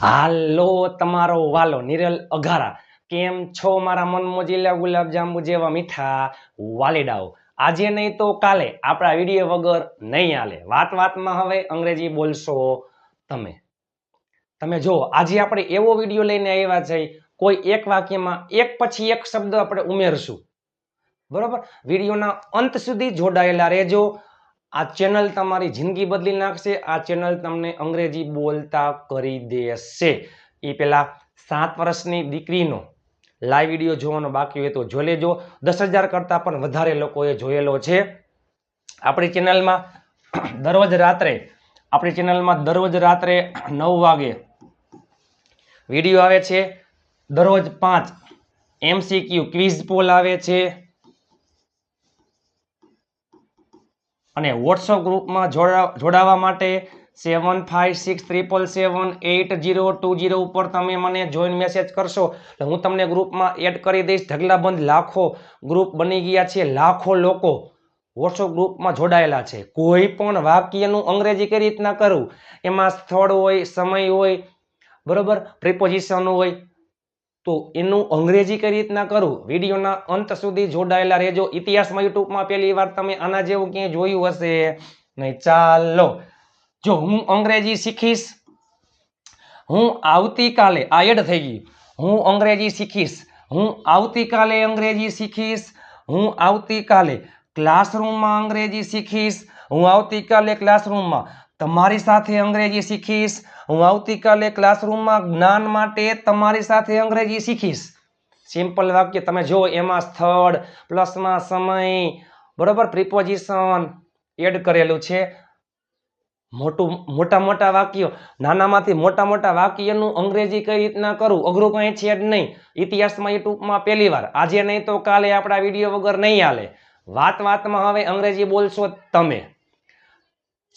હાલો તમારો વાલો નિરલ અઘારા. કેમ છો મારા મનમોજીલા ગુલાબ જાંબુ જેવા મીઠા વાલીડાઓ? આજે નહીં તો કાલે આપણા વીડિયો વગર નહીં હાલે. વાત વાતમાં હવે અંગ્રેજી બોલશો તમે. તમે જો આજે આપણે એવો વીડિયો લઈને આવ્યા છે, કોઈ એક વાક્યમાં એક પછી એક શબ્દ આપણે ઉમેરશું. બરોબર? વિડીયોના અંત સુધી જોડાયેલા રહેજો. આ ચેનલ તમારી જિંદગી બદલી નાખશે, આ ચેનલ તમને અંગ્રેજી બોલતા કરી દેશે. એ પેલા સાત વર્ષની દીકરીનો લાઈવ વીડિયો જોવાનો બાકી હોય તો જોઈ લેજો. દસ હજાર કરતાં પણ વધારે લોકોએ જોયેલો છે. આપણી ચેનલમાં દરરોજ રાત્રે, આપણી ચેનલમાં દરરોજ રાત્રે નવ વાગે વીડિયો આવે છે. દરરોજ પાંચ એમસીક્યુ ક્વિઝ પોલ આવે છે. અને વોટ્સઅપ ગ્રુપમાં જોડા, જોડાવા માટે seven five six triple seven eight zero two zero ઉપર તમે મને જોઈન મેસેજ કરશો. એટલે હું તમને ગ્રુપમાં એડ કરી દઈશ. ઢગલાબંધ લાખો ગ્રુપ બની ગયા છે. લાખો લોકો વોટ્સઅપ ગ્રુપમાં જોડાયેલા છે. કોઈ પણ વાક્યનું અંગ્રેજી કઈ રીતના કરવું એમાં સ્થળ હોય, સમય હોય, બરોબર? પ્રિપોઝિશન હોય તો એનું અંગ્રેજી કઈ રીતના કરવું વિડીયોના અંત સુધી જોડાયેલા રહેજો. ઇતિહાસમાં યુટ્યુબમાં પહેલી વાર તમે આના જેવું ક્યાંય જોયું હશે નહીં, ચાલો. જો હું અંગ્રેજી શીખીશ, હું આવતીકાલે, આ એડ થઈ ગઈ. હું અંગ્રેજી શીખીશ, હું આવતીકાલે અંગ્રેજી શીખીશ, હું આવતીકાલે ક્લાસરૂમમાં અંગ્રેજી શીખીશ, હું આવતીકાલે ક્લાસરૂમમાં તમારી સાથે અંગ્રેજી શીખીશ હું આવતીકાલે ક્લાસરૂમમાં જ્ઞાન માટે તમારી સાથે અંગ્રેજી શીખીશ. સિમ્પલ વાક્ય તમે જો એમાં સ્થળ, પ્લસમાં સમય, બરોબર પ્રિપોઝિશન એડ કરેલું છે. મોટું, મોટા મોટા વાક્યો, નાનામાંથી મોટા મોટા વાક્યનું અંગ્રેજી કઈ રીતના કરવું અઘરું કંઈ છે જ નહીં. ઇતિહાસમાં યુટ્યુબમાં પહેલી વાર. આજે નહીં તો કાલે આપણા વીડિયો વગર નહીં હાલે. વાત વાતમાં હવે અંગ્રેજી બોલશો તમે.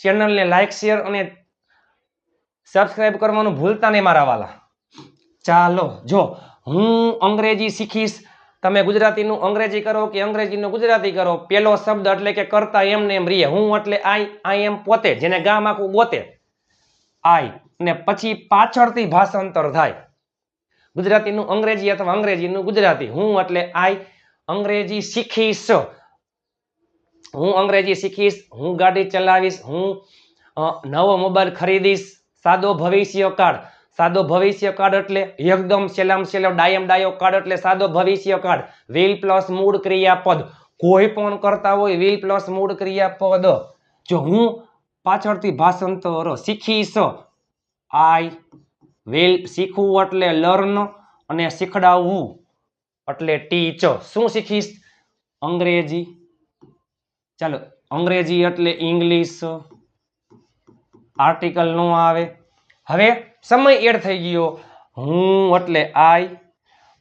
ચેનલને લાઇક શેર અને સબસ્ક્રાઇબ કરવાનું ભૂલતા નહીં મારા વાલા. ચાલો, જો, હું અંગ્રેજી શીખીશ, તમે ગુજરાતીનું અંગ્રેજી કરો કે અંગ્રેજીનું ગુજરાતી કરો, પેલો શબ્દ એટલે કે કરતા એમને એમ રીએ. હું એટલે આઈ આઈ એમ પોતે, જેને ગામ આખું ગોતે. આઈ, ને પછી પાછળથી ભાષાંતર થાય. ગુજરાતીનું અંગ્રેજી અથવા અંગ્રેજીનું ગુજરાતી. હું એટલે આઈ, અંગ્રેજી શીખીશ. હું અંગ્રેજી શીખીશ, હું ગાડી ચલાવીશ, હું નવો મોબાઈલ ખરીદીશ. સાદો ભવિષ્ય કાળ. સાદો ભવિષ્ય કાળ એટલે એકદમ સેલામ સેલો ડાયમ ડાયો કાળ એટલે સાદો ભવિષ્ય કાળ. વિલ પ્લસ મૂળ ક્રિયાપદ. કોઈ પણ કરતા હોય વિલ પ્લસ મૂળ ક્રિયાપદ. જો હું પાછળથી ભાષાંતર શીખીશ આઈ વિલ શીખવું એટલે લર્ન અને શીખડાવવું એટલે ટીચ શું શીખીશ? અંગ્રેજી. ચાલો, અંગ્રેજી એટલે ઇંગ્લિશ આર્ટિકલ ન આવે. હવે સમય એડ થઈ ગયો. હું એટલે આઈ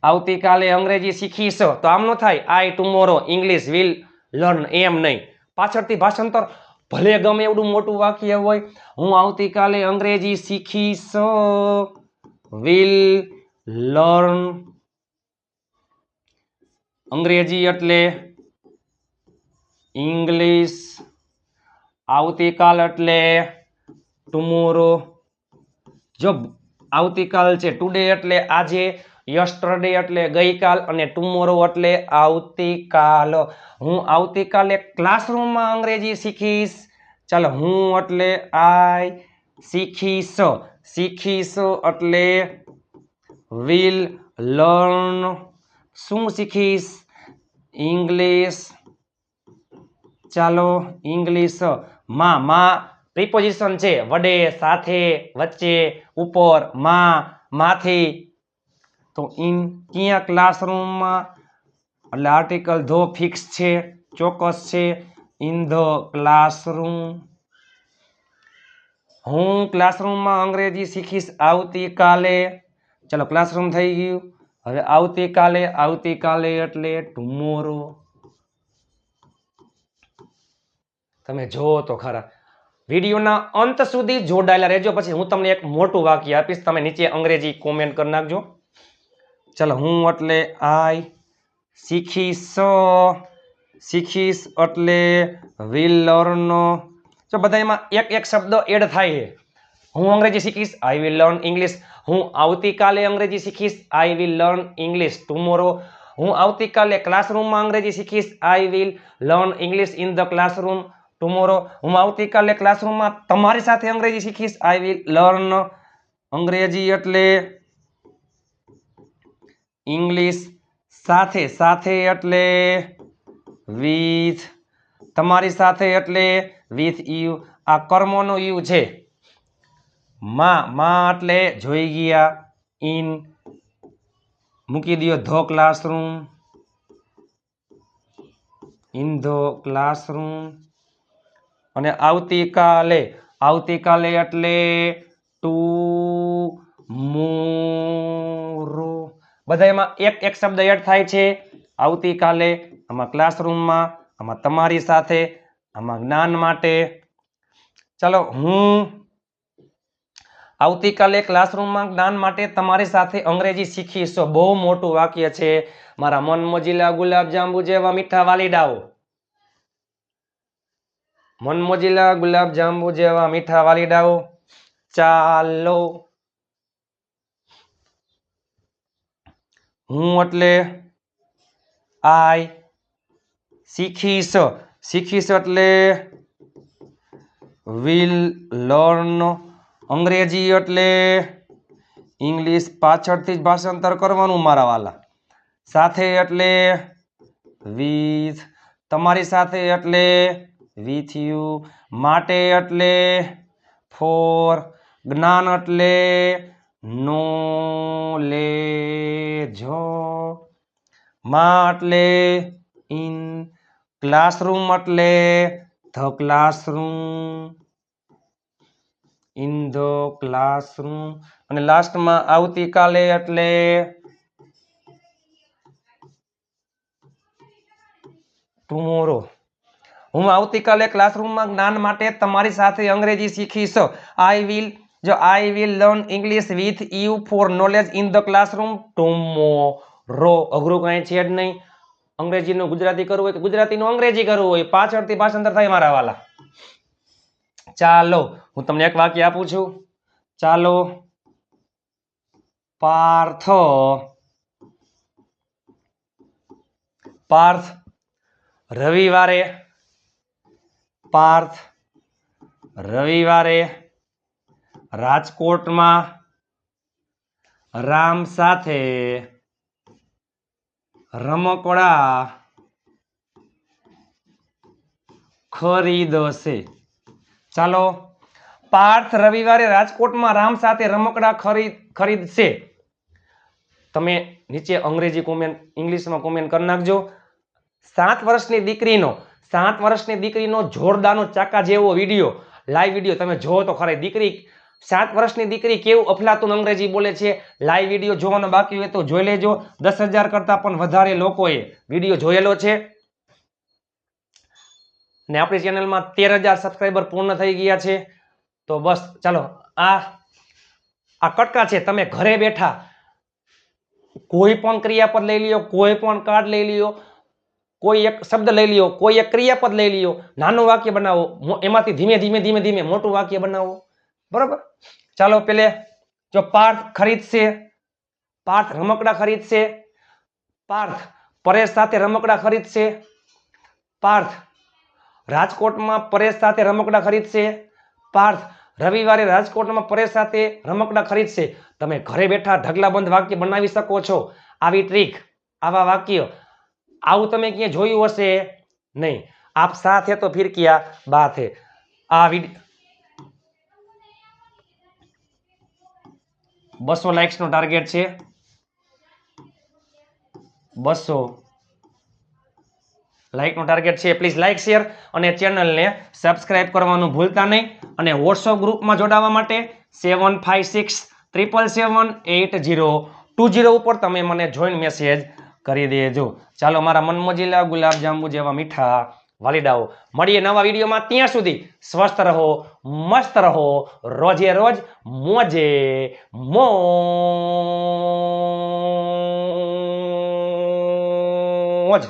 આવતીકાલે અંગ્રેજી શીખીશ. તો આમ ન થાય. I tomorrow English will learn એમ નહીં. પાછળથી ભાષાંતર ભલે ગમે એવડું મોટું વાક્ય હોય, હું આવતીકાલે અંગ્રેજી શીખીશ. વિલ લર્ન અંગ્રેજી એટલે ઇંગ્લિશ આવતીકાલ એટલે ટુમોરો જો આવતીકાલ છે. ટુડે એટલે આજે યસ્ટરડે એટલે ગઈકાલ અને ટુમોરો એટલે આવતીકાલ. હું આવતીકાલે ક્લાસરૂમમાં અંગ્રેજી શીખીશ. ચાલો, હું એટલે આઈ શીખીશ. શીખીશ એટલે વિલ લર્ન શું શીખીશ? ઇંગ્લિશ ચાલો ઇંગ્લિશમાં માં પ્રિપોઝિશન છે. વડે, સાથે, વચ્ચે, ઉપર, માં, માથી. તો ઇન ક્યાં ક્લાસરૂમમાં એટલે આર્ટિકલ ધો ફિક્સ છે, ચોક્કસ છે. ઇન ધ ક્લાસરૂમ હું ક્લાસરૂમમાં અંગ્રેજી શીખીશ આવતીકાલે. ચલો ક્લાસરૂમ થઈ ગયું. હવે આવતીકાલે આવતીકાલે એટલે ટુમોરો તમે જુઓ તો ખરા. વિડીયોના અંત સુધી જોડાયેલા રહેજો. પછી હું તમને એક મોટું વાક્ય આપીશ. તમે નીચે અંગ્રેજી કોમેન્ટ કરી નાખજો. ચાલો, હું એટલે આઈ શીખીશ શીખીશ એટલે વિલ લર્ન જો બધા એમાં એક એક શબ્દ એડ થાય. છે હું અંગ્રેજી શીખીશ આઈ વિલ લર્ન ઇંગ્લિશ હું આવતીકાલે અંગ્રેજી શીખીશ I will learn English tomorrow હું આવતીકાલે ક્લાસરૂમમાં અંગ્રેજી શીખીશ I will learn English in the classroom tomorrow હું આવતીકાલે ક્લાસરૂમમાં તમારી સાથે અંગ્રેજી શીખીશ. આઈ વિલ લર્ન અંગ્રેજી એટલે ઇંગ્લિશ સાથે સાથે એટલે વિથ તમારી સાથે એટલે વિથ યુ આ કર્મોનું યુ છે. માં માં એટલે જોઈ ગયા ઇન મૂકી દો ધો ક્લાસરૂમ ઇન ધો ક્લાસરૂમ અને આવતીકાલે આવતીકાલે એટલે ટુ મોરો બધા એમાં એક એક શબ્દ એડ થાય છે. આવતીકાલે આમાં ક્લાસરૂમમાં આમાં તમારી સાથે, આમાં જ્ઞાન માટે. ચાલો, હું આવતીકાલે ક્લાસરૂમમાં જ્ઞાન માટે તમારી સાથે અંગ્રેજી શીખીશ. બહુ મોટું વાક્ય છે. મારા મન મોજીલા ગુલાબ જાંબુ જેવા મીઠા વાલીડાઓ. મન મોજીલા ગુલાબ જાંબુ જેવા મીઠા વાલીડાઓ ચાલો. હું એટલે આય શીખીશ. શીખીશ એટલે વિલ લર્ન. અંગ્રેજી એટલે ઇંગ્લિશ પાછળથી જ ભાષાંતર કરવાનું મારા વાલા. સાથે એટલે વિથ તમારી સાથે એટલે વિથ યુ. માટે એટલે ફોર. જ્ઞાન એટલે નોલેજ. માં એટલે ઇન. ક્લાસરૂમ એટલે the classroom. In the classroom. અને લાસ્ટમાં આવતીકાલે એટલે ટુમોરો. હું આવતીકાલે ક્લાસરૂમમાં જ્ઞાન માટે તમારી સાથે અંગ્રેજી શીખીશ. આઈ વિલ જો I will learn English with you for knowledge in the classroom tomorrow અઘરું કાંઈ છે જ નહીં. અંગ્રેજીનું ગુજરાતી કરવું હોય કે ગુજરાતીનું અંગ્રેજી કરવું હોય, પાછળથી ભાષાંતર થાય મારા વાલા. ચાલો, હું તમને એક વાક્ય આપું છું. ચાલો, પાર્થ પાર્થ, રવિવારે પાર્થ રવિવારે રાજકોટમાં રામ સાથે રમકડા ખરીદશે. ચાલો, પાર્થ રવિવારે રાજકોટમાં રામ સાથે રમકડા ખરીદ ખરીદશે. તમે નીચે અંગ્રેજી કોમેન્ટ ઇંગ્લિશમાં કોમેન્ટ કરી નાખજો. સાત વર્ષની દીકરીનો સાત વર્ષની દીકરીનો જોરદારનો ચાકા જેવો વીડિયો લાઈવ વીડિયો તમે જોવો તો ખરી દીકરી સાત વર્ષની દીકરી કેવું અફલાતું અંગ્રેજી બોલે છે લાઈવ વીડિયો જોવાનો બાકી હોય તો જોઈ લેજો. દસ હજાર કરતાં પણ વધારે લોકોએ વીડિયો જોયેલો છે. ને આપણી ચેનલમાં તેર હજાર સબસ્ક્રાઈબર પૂર્ણ થઈ ગયા છે. તો બસ, ચાલો, આ આ કટકા છે, તમે ઘરે બેઠા કોઈ પણ ક્રિયાપદ લઈ લ્યો, કોઈ પણ કાર્ડ લઈ લ્યો કોઈ એક શબ્દ લઈ લ્યો, કોઈ એક ક્રિયાપદ લઈ લ્યો, નાનું વાક્ય બનાવો એમાંથી ધીમે ધીમે ધીમે ધીમે મોટું વાક્ય બનાવો. બરોબર? ચાલો પેલે, જો પાર્થ ખરીદશે પાર્થ રમકડા ખરીદશે પાર્થ પરેશ સાથે રમકડા ખરીદશે પાર્થ રાજકોટમાં પરેશ સાથે રમકડા ખરીદશે પાર્થ રવિવારે રાજકોટમાં પરેશ સાથે રમકડા ખરીદશે તમે ઘરે બેઠા ઢગલાબંધ વાક્ય બનાવી શકો છો. આવી ટ્રીક આવા વાક્ય આવું તમે ક્યાંય જોયું હશે? નહીં. આપ સાથ તો ફિર ક્યા બાત હે આ બસો લાઇક્સનો ટાર્ગેટ છે. બસો લાઇકનો ટાર્ગેટ છે. પ્લીઝ લાઇક શેર અને ચેનલને સબસ્ક્રાઇબ કરવાનું ભૂલતા નહીં અને વોટ્સઅપ ગ્રુપમાં જોડાવા માટે seven five six triple seven eight zero two zero ઉપર તમે મને જોઈન મેસેજ કરી દેજો ચાલો મારા મનમોજીલા ગુલાબજાંબુ જેવા મીઠા વાલીડાઓ મળીએ નવા વિડીયોમાં. ત્યાં સુધી સ્વસ્થ રહો, મસ્ત રહો, રોજે રોજ મોજે મોજ.